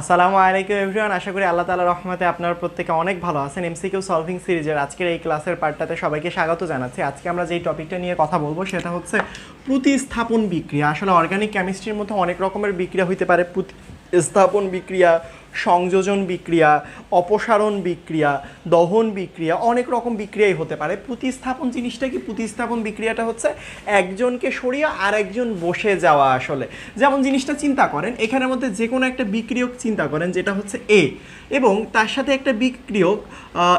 আসসালামু আলাইকুম এভরিওয়ান, আশা করি আল্লাহ তাআলার রহমতে আপনারা প্রত্যেকে অনেক ভালো আছেন। এমসিকিউ সলভিং সিরিজের আজকের এই ক্লাসের পার্টটাতে সবাইকে স্বাগত জানাচ্ছি। আজকে আমরা যেই টপিকটা নিয়ে কথা বলব সেটা হচ্ছে প্রতিস্থাপন বিক্রিয়া। আসলে অর্গানিক কেমিস্ট্রির মধ্যে অনেক রকমের বিক্রিয়া হইতে পারে। প্রতিস্থাপন বিক্রিয়া সংযোজন বিক্রিয়া, অপসারণ বিক্রিয়া, দহন বিক্রিয়া, অনেক রকম বিক্রিয়াই হতে পারে। প্রতিস্থাপন জিনিসটা কি? প্রতিস্থাপন বিক্রিয়াটা হচ্ছে একজনকে সরিয়ে আরেকজন বসে যাওয়া আসলে। যেমন জিনিসটা চিন্তা করেন, এখানের মধ্যে যে কোনো একটা বিক্রিয়ক চিন্তা করেন, যেটা হচ্ছে এ। এবং তার সাথে একটা বিক্রিয়ক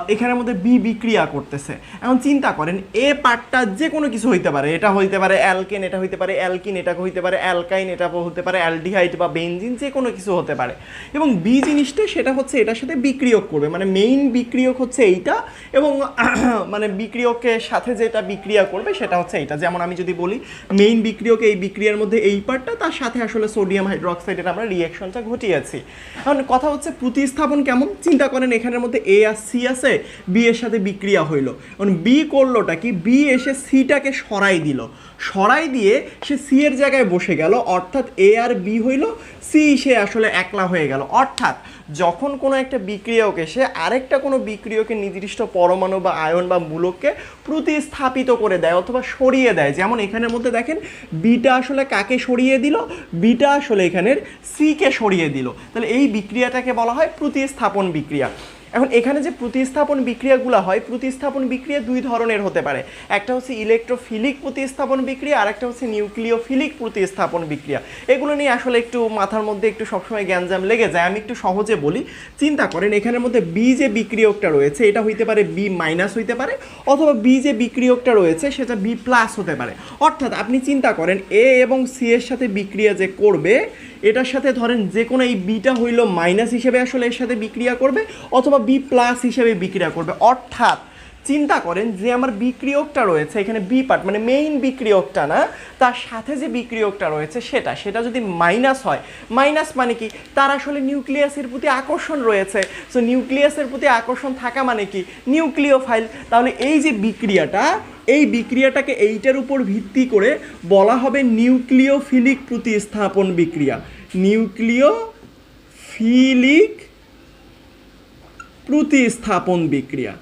এখানের মধ্যে বি বিক্রিয়া করতেছে। এখন চিন্তা করেন, এ পার্টটা যে কোনো কিছু হইতে পারে। এটা হইতে পারে অ্যালকেন, এটা হইতে পারে অ্যালকিন, এটা হইতে পারে অ্যালকাইন, এটা হতে পারে অ্যালডিহাইড বা বেনজিন যে কোনো কিছু হতে পারে। এবং বি জিনিসটা সেটা হচ্ছে এটার সাথে বিক্রিয়ক করবে। মানে মেইন বিক্রিয়ক হচ্ছে এইটা এবং মানে বিক্রিয়কের সাথে যেটা বিক্রিয়া করবে সেটা হচ্ছে এইটা। যেমন আমি যদি বলি মেইন বিক্রিয়ক এই বিক্রিয়ার মধ্যে এই পার্টটা, তার সাথে আসলে সোডিয়াম হাইড্রোক্সাইডের আমরা রিয়াকশনটা ঘটিয়েছি। এখন কথা হচ্ছে প্রতিস্থাপন কেমন? চিন্তা করেন এখানের মধ্যে এ আর সি আছে বি এর সাথে বিক্রিয়া হইল। এখন বি করলোটা কি? বি এসে সিটাকে সরাই দিল। সরাই দিয়ে সে সি এর জায়গায় বসে গেল, অর্থাৎ এ আর বি হইল সি সে আসলে একলা হয়ে গেল। অর্থাৎ যখন কোনো একটা বিক্রিয়কে এসে আরেকটা কোনো বিক্রিয়কে নির্দিষ্ট পরমাণু বা আয়ন বা মূলককে প্রতিস্থাপিত করে দেয় অথবা সরিয়ে দেয়, যেমন এখানের মধ্যে দেখেন বিটা আসলে কাকে সরিয়ে দিল? বিটা আসলে এখানের সিকে সরিয়ে দিল। তাহলে এই বিক্রিয়াটাকে বলা হয় প্রতিস্থাপন বিক্রিয়া। এখন এখানে যে প্রতিস্থাপন বিক্রিয়াগুলো হয়, প্রতিস্থাপন বিক্রিয়া দুই ধরনের হতে পারে। একটা হচ্ছে ইলেকট্রোফিলিক প্রতিস্থাপন বিক্রিয়া, আর একটা হচ্ছে নিউক্লিওফিলিক প্রতিস্থাপন বিক্রিয়া। এগুলো নিয়ে আসলে একটু মাথার মধ্যে একটু সবসময় জ্ঞানজাম লেগে যায়। আমি একটু সহজে বলি, চিন্তা করেন এখানের মধ্যে বি যে বিক্রিয়কটা রয়েছে, এটা হইতে পারে বি মাইনাস হইতে পারে, অথবা বি যে বিক্রিয়কটা রয়েছে, সেটা বি প্লাস হতে পারে। অর্থাৎ আপনি চিন্তা করেন এ এবং সি এর সাথে বিক্রিয়া যে করবে এটার সাথে ধরেন যে কোনো এই বিটা হইল মাইনাস হিসেবে আসলে এর সাথে বিক্রিয়া করবে, অথবা বি প্লাস হিসেবে বিক্রিয়া করবে। অর্থাৎ চিন্তা করেন যে আমার বিক্রিয়কটা রয়েছে, এখানে বি পার্ট মানে মেইন বিক্রিয়কটা না, তার সাথে যে বিক্রিয়কটা রয়েছে সেটা সেটা যদি মাইনাস হয় মাইনাস মানে কি? তার আসলে নিউক্লিয়াসের প্রতি আকর্ষণ রয়েছে। সো নিউক্লিয়াসের প্রতি আকর্ষণ থাকা মানে কি? নিউক্লিওফাইল তাহলে এই যে বিক্রিয়াটা এই বিক্রিয়াটাকে এইটার উপর ভিত্তি করে বলা হবে নিউক্লিওফিলিক প্রতিস্থাপন বিক্রিয়া। নিউক্লিওফিলিক প্রতিস্থাপন বিক্রিয়া।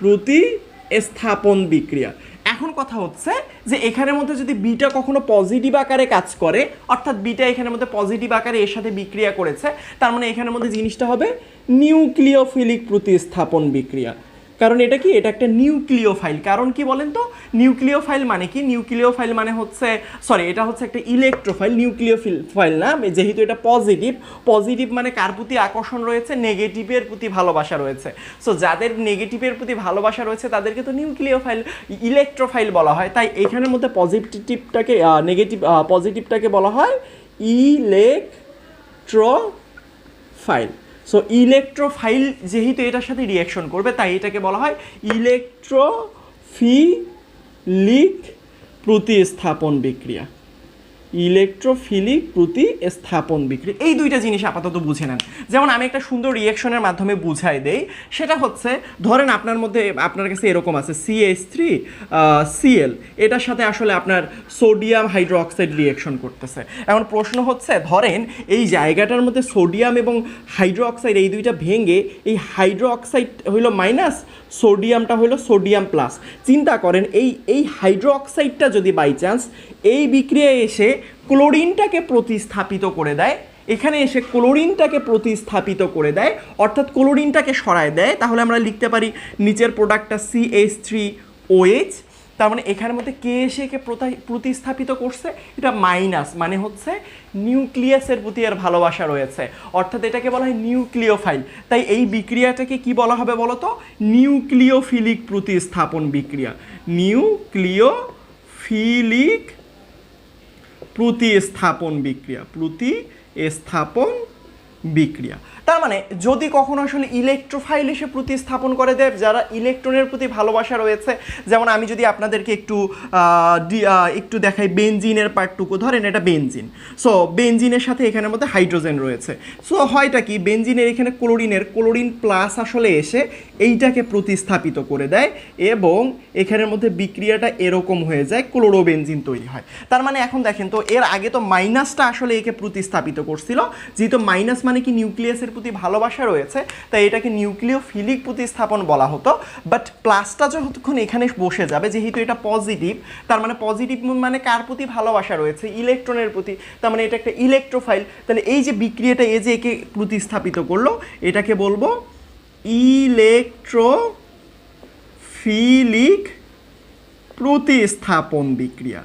প্রতিস্থাপন বিক্রিয়া। এখন কথা হচ্ছে যে এখানের মধ্যে যদি বিটা কখনো পজিটিভ আকারে কাজ করে, অর্থাৎ বিটা এখানের মধ্যে পজিটিভ আকারে এর সাথে বিক্রিয়া করেছে, তার মানে এখানের মধ্যে জিনিসটা হবে নিউক্লিওফিলিক প্রতিস্থাপন বিক্রিয়া। কারণ এটা কি? এটা একটা নিউক্লিও ফাইল কারণ কি বলেন তো? নিউক্লিও ফাইল মানে কি? নিউক্লিওফাইল মানে হচ্ছে সরি এটা হচ্ছে একটা ইলেকট্রোফাইল নিউক্লিওফিল ফাইল না? যেহেতু এটা পজিটিভ পজিটিভ মানে কার প্রতি আকর্ষণ রয়েছে? নেগেটিভের প্রতি ভালোবাসা রয়েছে। সো যাদের নেগেটিভের প্রতি ভালোবাসা রয়েছে, তাদেরকে তো নিউক্লিওফাইল, ইলেকট্রোফাইল বলা হয়। তাই এখানের মধ্যে পজিটিভটাকে নেগেটিভ পজিটিভটাকে বলা হয় ইলেকট্রোফাইল। সো ইলেকট্রোফাইল যেহেতু এটার সাথে রিয়াকশন করবে তাই এটাকে বলা হয় ইলেকট্রোফিলিক প্রতিস্থাপন বিক্রিয়া। ইলেকট্রোফিলিক প্রতিস্থাপন বিক্রি। এই দুইটা জিনিস আপাতত বুঝে নেন। যেমন আমি একটা সুন্দর রিয়াকশনের মাধ্যমে বুঝাই দেই, সেটা হচ্ছে, ধরেন আপনার মধ্যে, আপনার কাছে এরকম আছে সিএস থ্রি সিএল এটার সাথে আসলে আপনার সোডিয়াম হাইড্রোক্সাইড রিয়াকশন করতেছে। এখন প্রশ্ন হচ্ছে, ধরেন এই জায়গাটার মধ্যে সোডিয়াম এবং হাইড্রোক্সাইড এই দুইটা ভেঙে, এই হাইড্রোক্সাইড হইল মাইনাস সোডিয়ামটা হলো সোডিয়াম প্লাস চিন্তা করেন, এই এই হাইড্রোক্সাইডটা যদি বাই চান্স এই বিক্রিয়ায় এসে ক্লোরিনটাকে প্রতিস্থাপিত করে দেয়। এখানে এসে ক্লোরিনটাকে প্রতিস্থাপিত করে দেয়। অর্থাৎ ক্লোরিনটাকে সরায় দেয়। তাহলে আমরা লিখতে পারি নিচের প্রোডাক্টটা সি এইচ থ্রি ওএইচ তার মানে এখানের মধ্যে কে এসে একে প্রতা- প্রতিস্থাপিত করছে? এটা মাইনাস মানে হচ্ছে নিউক্লিয়াসের প্রতি এর ভালোবাসা রয়েছে। অর্থাৎ এটাকে বলা হয় নিউক্লিওফাইল। তাই এই বিক্রিয়াটাকে কি বলা হবে বলো তো নিউক্লিওফিলিক প্রতিস্থাপন বিক্রিয়া। নিউক্লিওফিলিক প্রতিস্থাপন বিক্রিয়া প্রতিস্থাপন বিক্রিয়া। তার মানে যদি কখনো আসলে ইলেকট্রোফাইল এসে প্রতিস্থাপন করে দেয় যারা ইলেকট্রনের প্রতি ভালোবাসা রয়েছে, যেমন আমি যদি আপনাদেরকে একটু একটু দেখাই বেনজিনের পার্টটুকু ধরেন এটা বেনজিন সো বেনজিনের সাথে এখানের মধ্যে হাইড্রোজেন রয়েছে। সো হয়টা কি বেনজিনের এখানে ক্লোরিনের ক্লোরিন প্লাস আসলে এসে এইটাকে প্রতিস্থাপিত করে দেয় এবং এখানের মধ্যে বিক্রিয়াটা এরকম হয়ে যায় ক্লোরো ক্লোরোবেনজিন তৈরি হয়। তার মানে এখন দেখেন তো, এর আগে তো মাইনাসটা আসলে একে প্রতিস্থাপিত করছিল, যেহেতু মাইনাস মানে কি নিউক্লিয়াসের প্রতি ভালোবাসা রয়েছে, তাই এটাকে নিউক্লিওফিলিক প্রতিস্থাপন বলা হতো। বাট প্লাসটা যতক্ষণ এখানে বসে যাবে, যেহেতু এটা পজিটিভ তার মানে পজিটিভ মানে কার প্রতি ভালোবাসা রয়েছে? ইলেকট্রনের প্রতি। তার মানে এটা একটা ইলেকট্রোফাইল তাহলে এই যে বিক্রিয়াটা এ যে একে প্রতিস্থাপিত করল, এটাকে বলব ইলেকট্রোফিলিক প্রতিস্থাপন বিক্রিয়া।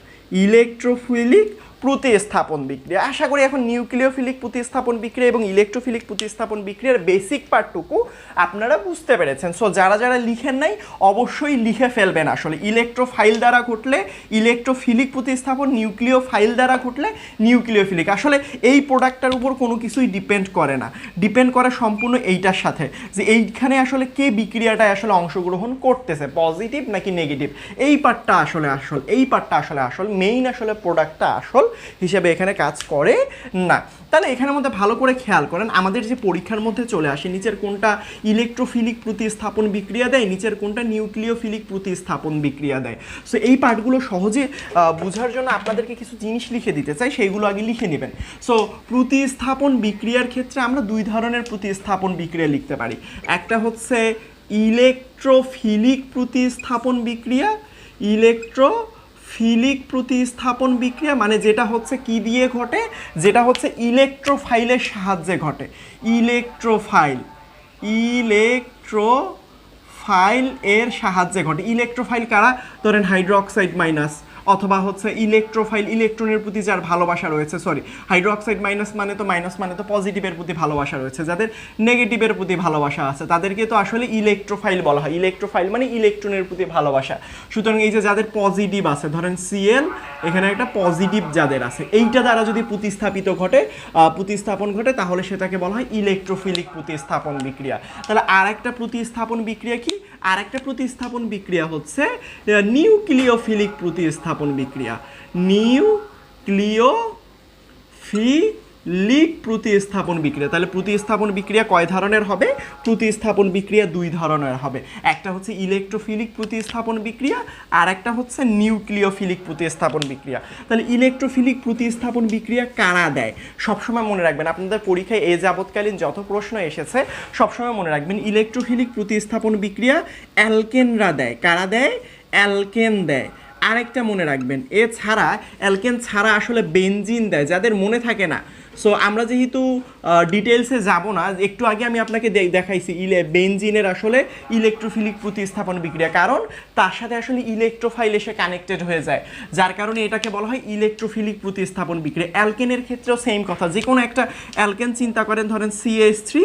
ইলেকট্রোফিলিক প্রতিস্থাপন বিক্রিয়া। আশা করি এখন নিউক্লিওফিলিক প্রতিস্থাপন বিক্রিয়া এবং ইলেকট্রোফিলিক প্রতিস্থাপন বিক্রিয়ার বেসিক পার্টটুকু আপনারা বুঝতে পেরেছেন। সো যারা যারা লিখেন নাই, অবশ্যই লিখে ফেলবেন আসলে। ইলেকট্রোফাইল দ্বারা ঘটলে ইলেকট্রোফিলিক প্রতিস্থাপন নিউক্লিও ফাইল দ্বারা ঘটলে নিউক্লিওফিলিক। আসলে এই প্রোডাক্টটার উপর কোনো কিছুই ডিপেন্ড করে না। ডিপেন্ড করে সম্পূর্ণ এইটার সাথে যে এইখানে আসলে কে বিক্রিয়াটায় আসলে অংশগ্রহণ করতেছে, পজিটিভ নাকি নেগেটিভ। এই পার্টটা আসলে আসল, এই পার্টটা আসলে আসল, মেইন আসলে প্রোডাক্টটা আসল হিসেবে এখানে কাজ করে না। তাহলে এখানের মধ্যে ভালো করে খেয়াল করেন, আমাদের যে পরীক্ষার মধ্যে চলে আসে, নিচের কোনটা ইলেকট্রোফিলিক প্রতিস্থাপন বিক্রিয়া দেয়, নিচের কোনটা নিউক্লিওফিলিক প্রতিস্থাপন বিক্রিয়া দেয়। সো এই পার্টগুলো সহজে বোঝার জন্য আপনাদেরকে কিছু জিনিস লিখে দিতে চাই, সেইগুলো আগে লিখে নেবেন। সো প্রতিস্থাপন বিক্রিয়ার ক্ষেত্রে আমরা দুই ধরনের প্রতিস্থাপন বিক্রিয়া লিখতে পারি। একটা হচ্ছে ইলেকট্রোফিলিক প্রতিস্থাপন বিক্রিয়া ইলেকট্রো ফিলিক প্রতিস্থাপন বিক্রিয়া মানে যেটা হচ্ছে কি দিয়ে ঘটে? যেটা হচ্ছে ইলেকট্রোফাইলের সাহায্যে ঘটে। ইলেকট্রোফাইল। ইলেকট্রোফাইল এর সাহায্যে ঘটে। ইলেকট্রোফাইল কারা? ধরেন হাইড্রোক্সাইড মাইনাস অথবা হচ্ছে ইলেকট্রোফাইল ইলেকট্রনের প্রতি যার ভালোবাসা রয়েছে সরি হাইড্রোক্সাইড মাইনাস মানে তো মাইনাস মানে তো পজিটিভের প্রতি ভালোবাসা রয়েছে, যাদের নেগেটিভের প্রতি ভালোবাসা আছে, তাদেরকে তো আসলে ইলেকট্রোফাইল বলা হয় ইলেকট্রোফাইল মানে ইলেকট্রনের প্রতি ভালোবাসা। সুতরাং এই যে যাদের পজিটিভ আছে, ধরেন সিএল এখানে একটা পজিটিভ যাদের আছে, এইটা দ্বারা যদি প্রতিস্থাপিত ঘটে প্রতিস্থাপন ঘটে, তাহলে সেটাকে বলা হয় ইলেকট্রোফিলিক প্রতিস্থাপন বিক্রিয়া। তাহলে আর একটা প্রতিস্থাপন বিক্রিয়া কি? আর একটা প্রতিস্থাপন বিক্রিয়া হচ্ছে নিউক্লিওফিলিক প্রতিস্থাপন বিক্রিয়া। নিউক্লিও ফিলিক প্রতিস্থাপন বিক্রিয়া। তাহলে প্রতিস্থাপন বিক্রিয়া কয় ধরনের হবে? প্রতিস্থাপন বিক্রিয়া দুই ধরনের হবে। একটা হচ্ছে ইলেকট্রোফিলিক প্রতিস্থাপন বিক্রিয়া, আর একটা হচ্ছে নিউক্লিওফিলিক প্রতিস্থাপন বিক্রিয়া। তাহলে ইলেকট্রোফিলিক প্রতিস্থাপন বিক্রিয়া কারা দেয়? সবসময় মনে রাখবেন, আপনাদের পরীক্ষায় এ যাবৎকালীন যত প্রশ্ন এসেছে, সবসময় মনে রাখবেন, ইলেকট্রোফিলিক প্রতিস্থাপন বিক্রিয়া অ্যালকেনরা দেয়। কারা দেয়? অ্যালকেন দেয়। আরেকটা মনে রাখবেন এছাড়া অ্যালকেন ছাড়া আসলে বেনজিন দেয় যাদের মনে থাকে না। সো আমরা যেহেতু ডিটেলসে যাব না, একটু আগে আমি আপনাকে দেখাইছি ইলে বেনজিনের আসলে ইলেকট্রোফিলিক প্রতিস্থাপন বিক্রিয়া। কারণ তার সাথে আসলে ইলেকট্রোফাইল এসে কানেক্টেড হয়ে যায়। যার কারণে এটাকে বলা হয় ইলেকট্রোফিলিক প্রতিস্থাপন বিক্রিয়া। অ্যালকেনের ক্ষেত্রেও সেম কথা। যে কোনো একটা অ্যালকেন চিন্তা করেন, ধরেন CS three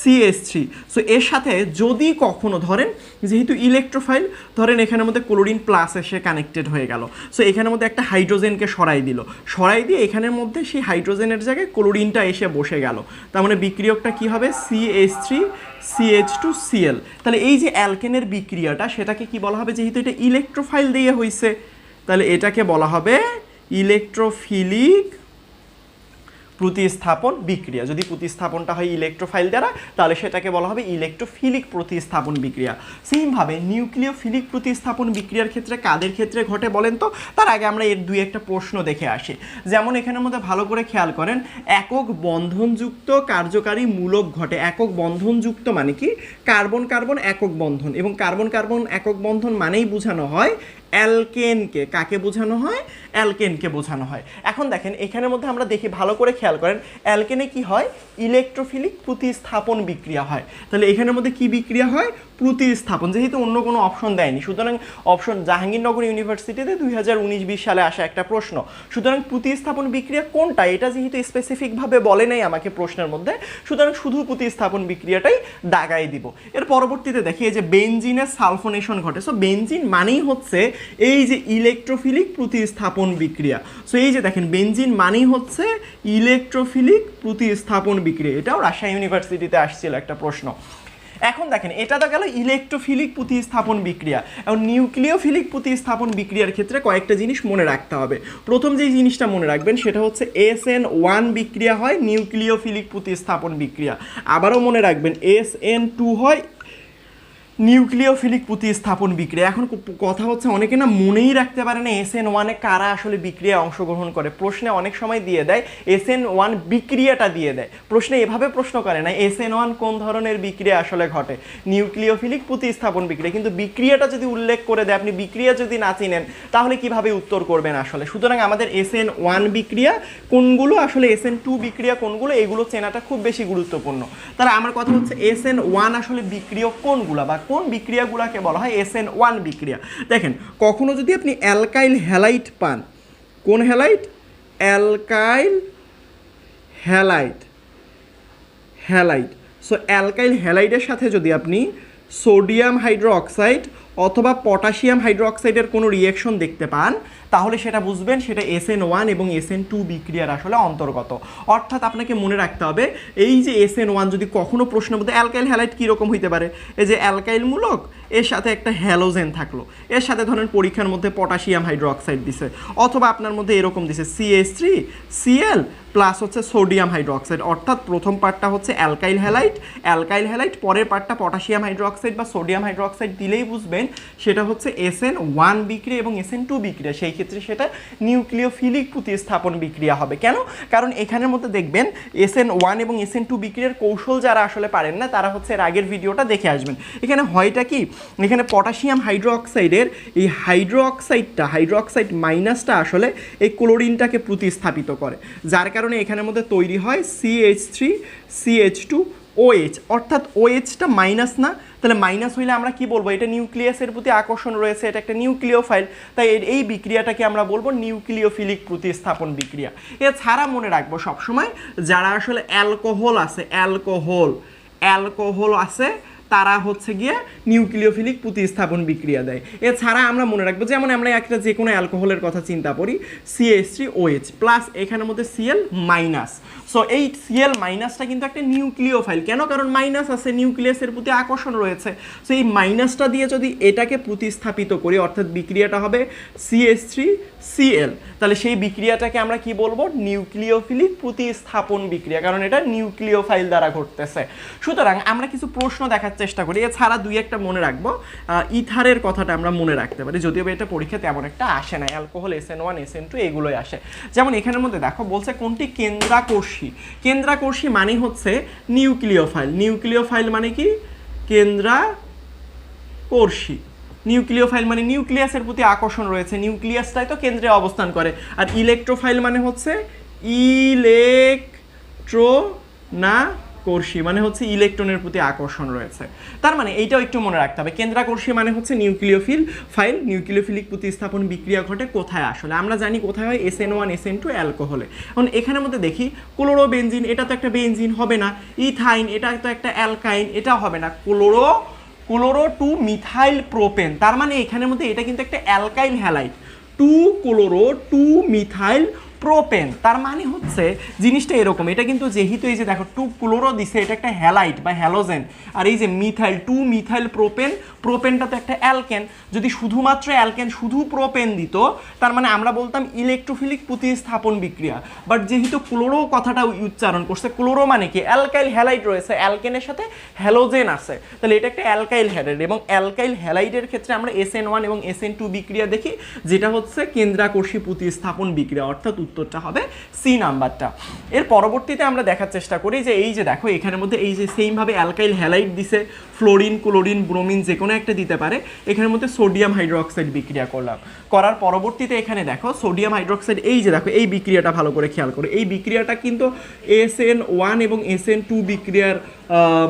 CS three so এর সাথে যদি কখনো ধরেন, যেহেতু ইলেকট্রোফাইল ধরেন এখানের মধ্যে ক্লোরিন প্লাস এসে কানেক্টেড হয়ে গেল। সো এখানের মধ্যে একটা হাইড্রোজেনকে সরাই দিল। সরাই দিয়ে এখানের মধ্যে সেই হাইড্রোজেনের জায়গায় ক্লোরিনটা এসে বসে গেল। তার মানে বিক্রিয়কটা কি হবে? CS three CH two CL তাহলে এই যে অ্যালকেনের বিক্রিয়াটা, সেটাকে কি বলা হবে? যেহেতু এটা ইলেকট্রোফাইল দিয়ে হয়েছে তাহলে এটাকে বলা হবে ইলেকট্রোফিলিক প্রতিস্থাপন বিক্রিয়া। যদি প্রতিস্থাপনটা হয় ইলেকট্রোফাইল দ্বারা, তাহলে সেটাকে বলা হবে ইলেকট্রোফিলিক প্রতিস্থাপন বিক্রিয়া। সেমভাবে নিউক্লিওফিলিক প্রতিস্থাপন বিক্রিয়ার ক্ষেত্রে কাদের ক্ষেত্রে ঘটে বলেন তো? তার আগে আমরা এর দুই একটা প্রশ্ন দেখে আসি। যেমন এখানের মধ্যে ভালো করে খেয়াল করেন, একক বন্ধনযুক্ত কার্যকারী মূলক ঘটে। একক বন্ধনযুক্ত মানে কি? কার্বন কার্বন, একক বন্ধন। এবং কার্বন কার্বন, একক বন্ধন মানেই বোঝানো হয় অ্যালকেনকে। কাকে বোঝানো হয়? অ্যালকেনকে বোঝানো হয়। এখন দেখেন, এখানের মধ্যে আমরা দেখি, ভালো করে খেয়াল করেন, অ্যালকেনে কি হয়? ইলেকট্রোফিলিক প্রতিস্থাপন বিক্রিয়া হয়। তাহলে এখানের মধ্যে কি বিক্রিয়া হয়? প্রতিস্থাপন। যেহেতু অন্য কোনো অপশন দেয়নি। সুতরাং অপশন জাহাঙ্গীরনগর ইউনিভার্সিটিতে দুই হাজার উনিশ বিশ সালে আসা একটা প্রশ্ন। সুতরাং প্রতিস্থাপন বিক্রিয়া কোনটা? এটা যেহেতু স্পেসিফিকভাবে বলে নাই আমাকে প্রশ্নের মধ্যে। সুতরাং শুধু প্রতিস্থাপন বিক্রিয়াটাই দাগাই দিব। এর পরবর্তীতে দেখি, এই যে বেঞ্জিনের সালফোনেশন ঘটে। সো বেনজিন মানেই হচ্ছে এই যে ইলেকট্রোফিলিক প্রতিস্থাপন বিক্রিয়া। সো এই যে দেখেন, বেনজিন মানেই হচ্ছে ইলেকট্রোফিলিক প্রতিস্থাপন বিক্রিয়া। এটাও রাজশাহী ইউনিভার্সিটিতে আসছিল একটা প্রশ্ন। এখন দেখেন, এটা তো গেল ইলেকট্রোফিলিক প্রতিস্থাপন বিক্রিয়া। এবং নিউক্লিওফিলিক প্রতিস্থাপন বিক্রিয়ার ক্ষেত্রে কয়েকটা জিনিস মনে রাখতে হবে। প্রথম যে জিনিসটা মনে রাখবেন, সেটা হচ্ছে এস এন ওয়ান বিক্রিয়া হয় নিউক্লিওফিলিক প্রতিস্থাপন বিক্রিয়া। আবারও মনে রাখবেন এস এন টু হয় নিউক্লিওফিলিক প্রতিস্থাপন বিক্রিয়া। এখন কথা হচ্ছে অনেকে না মনেই রাখতে পারে না এস এন ওয়ানে কারা আসলে বিক্রিয়ায় অংশগ্রহণ করে। প্রশ্নে অনেক সময় দিয়ে দেয় এস এন ওয়ান বিক্রিয়াটা দিয়ে দেয়। প্রশ্নে এভাবে প্রশ্ন করে না এস এন ওয়ান কোন ধরনের বিক্রিয়া আসলে ঘটে? নিউক্লিওফিলিক প্রতিস্থাপন বিক্রিয়া। কিন্তু বিক্রিয়াটা যদি উল্লেখ করে দেয়, আপনি বিক্রিয়া যদি না চিনেন, তাহলে কীভাবে উত্তর করবেন আসলে? সুতরাং আমাদের এস এন ওয়ান বিক্রিয়া, কোনগুলো আসলে এস এন টু বিক্রিয়া, কোনগুলো, এগুলো চেনাটা খুব বেশি গুরুত্বপূর্ণ। তাহলে আমার কথা হচ্ছে এস এন ওয়ান আসলে বিক্রিয়া কোনগুলো বা কোন বিক্রিয়াগুলোকে বলা হয় এস এন ওয়ান বিক্রিয়া? দেখেন কখনও যদি আপনি অ্যালকাইল হ্যালাইট পান, কোন halide? Alkyl halide halide. So alkyl হ্যালাইডের সাথে যদি আপনি সোডিয়াম হাইড্রো অক্সাইড অথবা পটাশিয়াম হাইড্রো অক্সাইডের কোনো রিয়েকশন দেখতে পান, তাহলে সেটা বুঝবেন সেটা এস এন ওয়ান এবং এস এন টু বিক্রিয়ার আসলে অন্তর্গত। অর্থাৎ আপনাকে মনে রাখতে হবে, এই যে এস এন ওয়ান যদি কখনো প্রশ্ন মধ্যে অ্যালকাইল হ্যালাইট কীরকম হইতে পারে? এই যে অ্যালকাইল মূলক এর সাথে একটা হ্যালোজেন থাকল। এর সাথে ধরেন পরীক্ষার মধ্যে পটাশিয়াম হাইড্রো অক্সাইড দিছে, অথবা আপনার মধ্যে এরকম দিছে সিএস থ্রি সিএল প্লাস হচ্ছে সোডিয়াম হাইড্রোক্সাইড অর্থাৎ প্রথম পার্টটা হচ্ছে অ্যালকাইল হ্যালাইট অ্যালকাইল হ্যালাইট পরের পার্টটা পটাশিয়াম হাইড্রোক্সাইড বা সোডিয়াম হাইড্রোক্সাইড দিলেই বুঝবেন সেটা হচ্ছে এসএন ওয়ান বিক্রিয়া এবং এসএন টু বিক্রিয়া। সেই ক্ষেত্রে সেটা নিউক্লিওফিলিক প্রতিস্থাপন বিক্রিয়া হবে। কেন? কারণ এখানের মধ্যে দেখবেন এসএন ওয়ান এবং এসএন টু বিক্রিয়ার কৌশল যারা আসলে পারেন না, তারা হচ্ছে এর আগের ভিডিওটা দেখে আসবেন। এখানে হয়টা কি? এখানে পটাশিয়াম হাইড্রোক্সাইডের এই হাইড্রোক্সাইডটা, হাইড্রোক্সাইড মাইনাসটা আসলে এই ক্লোরিনটাকে প্রতিস্থাপিত করে। যার কারণে এখানের মধ্যে তৈরি হয় CH three CH two OH অর্থাৎ ওএইচটা মাইনাস না, তাহলে মাইনাস হইলে আমরা কি বলব? এটা নিউক্লিয়াসের প্রতি আকর্ষণ রয়েছে, এটা একটা নিউক্লিওফাইল, তাই এই বিক্রিয়াটাকে আমরা বলব নিউক্লিওফিলিক প্রতিস্থাপন বিক্রিয়া। এছাড়া মনে রাখব সবসময়, যারা আসলে অ্যালকোহল আছে, অ্যালকোহল অ্যালকোহল আছে তারা হচ্ছে গিয়ে নিউক্লিওফিলিক প্রতিস্থাপন বিক্রিয়া দেয়। এছাড়া আমরা মনে রাখব যেমন আমরা একটা যে কোনো অ্যালকোহলের কথা চিন্তা করি সিএস থ্রি ওএইচ প্লাস এখানের মধ্যে সিএল মাইনাস সো এই সিএল মাইনাসটা কিন্তু একটা নিউক্লিওফাইল। কেন? কারণ মাইনাস আছে নিউক্লিয়াসের প্রতি আকর্ষণ রয়েছে। সো এই মাইনাসটা দিয়ে যদি এটাকে প্রতিস্থাপিত করি, অর্থাৎ বিক্রিয়াটা হবে সিএস থ্রি সিএল তাহলে সেই বিক্রিয়াটাকে আমরা কি বলব? নিউক্লিওফিলিক প্রতিস্থাপন বিক্রিয়া। কারণ এটা নিউক্লিওফাইল দ্বারা ঘটতেছে। সুতরাং আমরা কিছু প্রশ্ন দেখার চেষ্টা করি। এছাড়া দুই একটা মনে রাখব ইথারের কথাটা আমরা মনে রাখতে পারি। যদিও এটা পরীক্ষা তেমন একটা আসে না alcohol, S N one, S N two এগুলোই আসে। যেমন এখানের মধ্যে দেখো, বলছে কোনটি? কেন্দ্রাকর্ষী কেন্দ্রাকর্ষী মানে হচ্ছে নিউক্লিওফাইল। নিউক্লিওফাইল মানে কি? কেন্দ্রাকর্ষী নিউক্লিওফাইল মানে নিউক্লিয়াসের প্রতি আকর্ষণ রয়েছে। নিউক্লিয়াসটাই তো কেন্দ্রে অবস্থান করে। আর ইলেকট্রোফাইল মানে হচ্ছে ইলেকট্রো না কোর্সি মানে হচ্ছে ইলেকট্রনের প্রতি আকর্ষণ রয়েছে। তার মানে এইটাও একটু মনে রাখতে হবে। কেন্দ্রাকর্ষী মানে হচ্ছে নিউক্লিওফিল ফাইল। নিউক্লিওফিলিক প্রতিস্থাপন বিক্রিয়া ঘটে কোথায় আসলে? আমরা জানি কোথায় হয় S N one S N two অ্যালকোহলে। এখন এখানের মধ্যে দেখি ক্লোরো বেঞ্জিন এটা তো একটা বেঞ্জিন হবে না। ইথাইন, এটা তো একটা অ্যালকাইন, এটা হবে না। Chloro chloro two methyl propane তার মানে এখানের মধ্যে এটা কিন্তু একটা alkyl halide. Two chloro two methyl propane তার মানে হচ্ছে জিনিসটা এরকম, এটা কিন্তু যেহেতু এই যে দেখো, টু ক্লোরো দিছে, এটা একটা হ্যালাইট বা হ্যালোজেন। আর এই যে মিথাইল, টু মিথাইল প্রোপেন প্রোপেনটা তো একটা অ্যালকেন। যদি শুধুমাত্র অ্যালকেন, শুধু প্রোপেন দিত, তার মানে আমরা বলতাম ইলেকট্রোফিলিক প্রতিস্থাপন বিক্রিয়া। বাট যেহেতু ক্লোরো কথাটা উচ্চারণ করছে, ক্লোরো মানে কি? অ্যালকাইল হ্যালাইট রয়েছে, অ্যালকেনের সাথে হ্যালোজেন আছে। তাহলে এটা একটা অ্যালকাইল হ্যালাইড এবং অ্যালকাইল হ্যালাইডের ক্ষেত্রে আমরা এস এন ওয়ান এবং এস এন টু বিক্রিয়া দেখি, যেটা হচ্ছে কেন্দ্রাকর্ষী প্রতিস্থাপন বিক্রিয়া, অর্থাৎ উত্তরটা হবে সি নাম্বারটা। এর পরবর্তীতে আমরা দেখার চেষ্টা করি যে এই যে দেখো, এখানের মধ্যে এই যে সেমভাবে অ্যালকাইল হ্যালাইড দিছে ফ্লোরিন ক্লোরিন ব্রোমিন যে কোনো একটা দিতে পারে, এখানের মধ্যে সোডিয়াম হাইড্রোক্সাইড বিক্রিয়া করলাম। করার পরবর্তীতে এখানে দেখো সোডিয়াম হাইড্রোক্সাইড এই যে দেখো, এই বিক্রিয়াটা ভালো করে খেয়াল করো। এই বিক্রিয়াটা কিন্তু এস এন ওয়ান এবং এস এন টু বিক্রিয়ার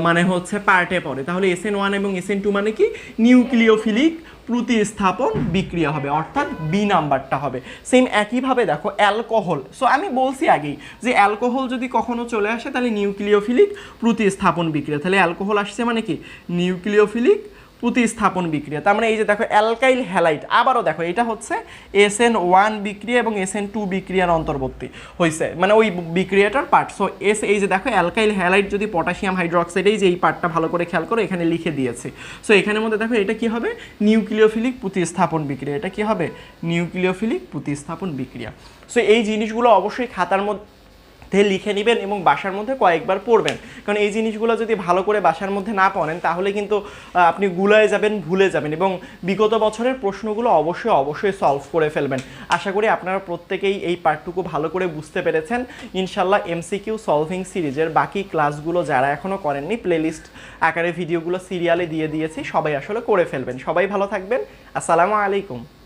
মানে হচ্ছে পার্টে পড়ে। তাহলে এস এন ওয়ান এবং এস এন টু মানে কি? নিউক্লিওফিলিক প্রতিস্থাপন বিক্রিয়া হবে, অর্থাৎ বি নাম্বারটা হবে। সেম একইভাবে দেখো, অ্যালকোহল। সো আমি বলছি আগেই যে অ্যালকোহল যদি কখনো চলে আসে, তাহলে নিউক্লিওফিলিক প্রতিস্থাপন বিক্রিয়া। তাহলে অ্যালকোহল আসছে মানে কি? নিউক্লিওফিলিক প্রতিস্থাপন বিক্রিয়া। তার মানে এই যে দেখো অ্যালকাইল হ্যালাইট, আবারও দেখো এটা হচ্ছে এস এন ওয়ান বিক্রিয়া এবং এস এন টু বিক্রিয়ার অন্তর্বর্তী হয়েছে মানে ওই বিক্রিয়াটার পার্ট সো এস এই যে দেখো অ্যালকাইল হ্যালাইট যদি পটাশিয়াম হাইড্রোক্সাইড, এই যে এই পার্টটা ভালো করে খেয়াল করো, এখানে লিখে দিয়েছি। সো এখানের মধ্যে দেখো এটা কি হবে? নিউক্লিওফিলিক প্রতিস্থাপন বিক্রিয়া। এটা কি হবে? নিউক্লিওফিলিক প্রতিস্থাপন বিক্রিয়া। সো এই জিনিসগুলো অবশ্যই খাতার মধ্যে লিখে নেবেন এবং বাসার মধ্যে কয়েকবার পড়বেন। কারণ এই জিনিসগুলো যদি ভালো করে বাসার মধ্যে না পড়েন, তাহলে কিন্তু আপনি গুলায় যাবেন, ভুলে যাবেন এবং বিগত বছরের প্রশ্নগুলো অবশ্যই অবশ্যই সলভ করে ফেলবেন। আশা করি আপনারা প্রত্যেকেই এই পার্টটুকু ভালো করে বুঝতে পেরেছেন। ইনশাল্লাহ এমসিকিউ সলভিং সিরিজের বাকি ক্লাসগুলো যারা এখনও করেননি প্লেলিস্ট আকারে ভিডিওগুলো সিরিয়ালে দিয়ে দিয়েছি, সবাই আসলে করে ফেলবেন। সবাই ভালো থাকবেন। আসসালামু আলাইকুম।